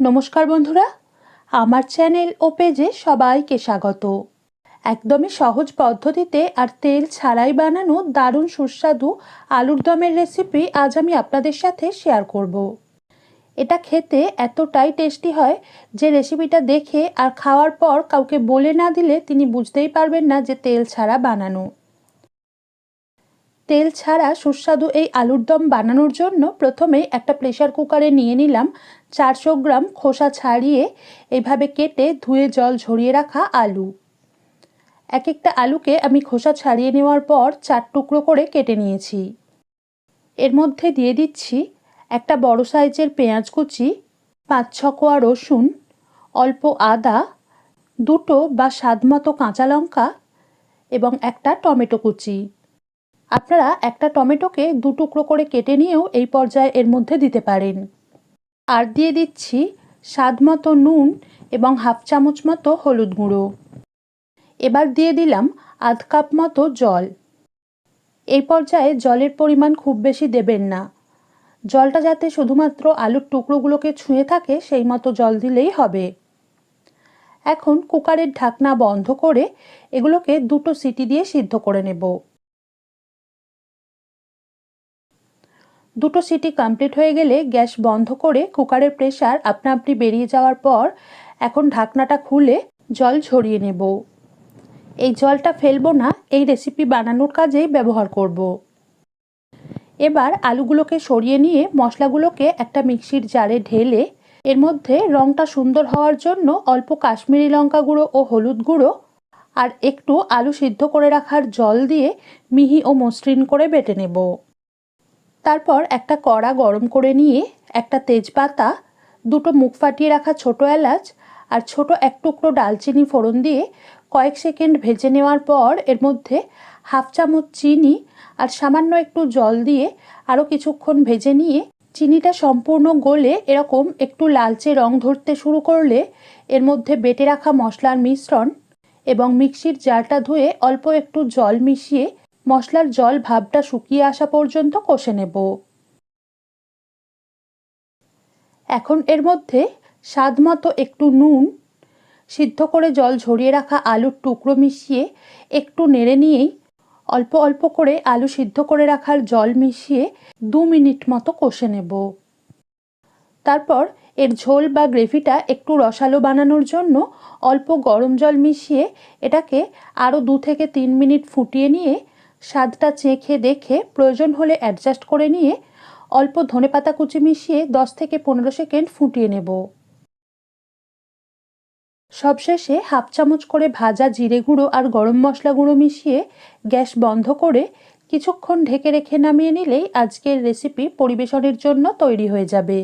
নমস্কার বন্ধুরা, আমার চ্যানেল ও পেজে সবাইকে স্বাগত একদমই সহজ পদ্ধতিতে আর তেল ছাড়াই বানানো দারুণ সুস্বাদু আলুর দমের রেসিপি আজ আমি আপনাদের সাথে শেয়ার করব। এটা খেতে এতটাই টেস্টি হয় যে রেসিপিটা দেখে আর খাওয়ার পর কাউকে বলে না দিলে তিনি বুঝতেই পারবেন না যে তেল ছাড়া বানানো তেল ছাড়া সুস্বাদু এই আলুর দম বানানোর জন্য প্রথমেই একটা প্রেশার কুকারে নিয়ে নিলাম চারশো গ্রাম খোসা ছাড়িয়ে এভাবে কেটে ধুয়ে জল ঝরিয়ে রাখা আলু। এক একটা আলুকে আমি খোসা ছাড়িয়ে নেওয়ার পর চার টুকরো করে কেটে নিয়েছি। এর মধ্যে দিয়ে দিচ্ছি একটা বড় সাইজের পেঁয়াজ কুচি, পাঁচ ছ কোয়া রসুন, অল্প আদা, দুটো বা স্বাদমতো কাঁচা লঙ্কা এবং একটা টমেটো কুচি। আপনারা একটা টমেটোকে দু টুকরো করে কেটে নিয়েও এই পর্যায়ে এর মধ্যে দিতে পারেন। আর দিয়ে দিচ্ছি স্বাদ মতো নুন এবং হাফ চামচ মতো হলুদ গুঁড়ো। এবার দিয়ে দিলাম আধ কাপ মতো জল। এই পর্যায়ে জলের পরিমাণ খুব বেশি দেবেন না। জলটা যাতে শুধুমাত্র আলুর টুকরোগুলোকে ছুঁয়ে থাকে, সেই মতো জল দিলেই হবে। এখন কুকারের ঢাকনা বন্ধ করে এগুলোকে দুটো সিটি দিয়ে সিদ্ধ করে নেব। দুটো সিটি কমপ্লিট হয়ে গেলে গ্যাস বন্ধ করে কুকারের প্রেশার আপনা আপনি বেরিয়ে যাওয়ার পর এখন ঢাকনাটা খুলে জল ঝরিয়ে নেব এই জলটা ফেলব না, এই রেসিপি বানানোর কাজেই ব্যবহার করব। এবার আলুগুলোকে সরিয়ে নিয়ে মশলাগুলোকে একটা মিক্সির জারে ঢেলে এর মধ্যে রঙটা সুন্দর হওয়ার জন্য অল্প কাশ্মীরি লঙ্কা গুঁড়ো ও হলুদ গুঁড়ো আর একটু আলু সিদ্ধ করে রাখার জল দিয়ে মিহি ও মসৃণ করে বেটে নেব তারপর একটা কড়া গরম করে নিয়ে একটা তেজপাতা, দুটো মুখ ফাটিয়ে রাখা ছোটো এলাচ আর ছোট এক টুকরো ডালচিনি ফোড়ন দিয়ে কয়েক সেকেন্ড ভেজে নেওয়ার পর এর মধ্যে হাফ চামচ চিনি আর সামান্য একটু জল দিয়ে আরও কিছুক্ষণ ভেজে নিয়ে চিনিটা সম্পূর্ণ গলে এরকম একটু লালচে রং ধরতে শুরু করলে এর মধ্যে বেটে রাখা মশলার মিশ্রণ এবং মিক্সির জারটা ধুয়ে অল্প একটু জল মিশিয়ে মশলার জল ভাবটা শুকিয়ে আসা পর্যন্ত কষে নেব। এখন এর মধ্যে স্বাদ মতো একটু নুন, সিদ্ধ করে জল ঝরিয়ে রাখা আলুর টুকরো মিশিয়ে একটু নেড়ে নিয়েই অল্প অল্প করে আলু সিদ্ধ করে রাখার জল মিশিয়ে দু মিনিট মতো কষে নেব। তারপর এর ঝোল বা গ্রেভিটা একটু রসালো বানানোর জন্য অল্প গরম জল মিশিয়ে এটাকে আরও দু থেকে তিন মিনিট ফুটিয়ে নিয়ে স্বাদটা চেখে দেখে প্রয়োজন হলে অ্যাডজাস্ট করে নিয়ে অল্প ধনেপাতা কুচি মিশিয়ে দশ থেকে পনেরো সেকেন্ড ফুটিয়ে নেব। সবশেষে হাফ চামচ করে ভাজা জিরে গুঁড়ো আর গরম মশলা গুঁড়ো মিশিয়ে গ্যাস বন্ধ করে কিছুক্ষণ ঢেকে রেখে নামিয়ে নিলেই আজকের রেসিপি পরিবেশনের জন্য তৈরি হয়ে যাবে।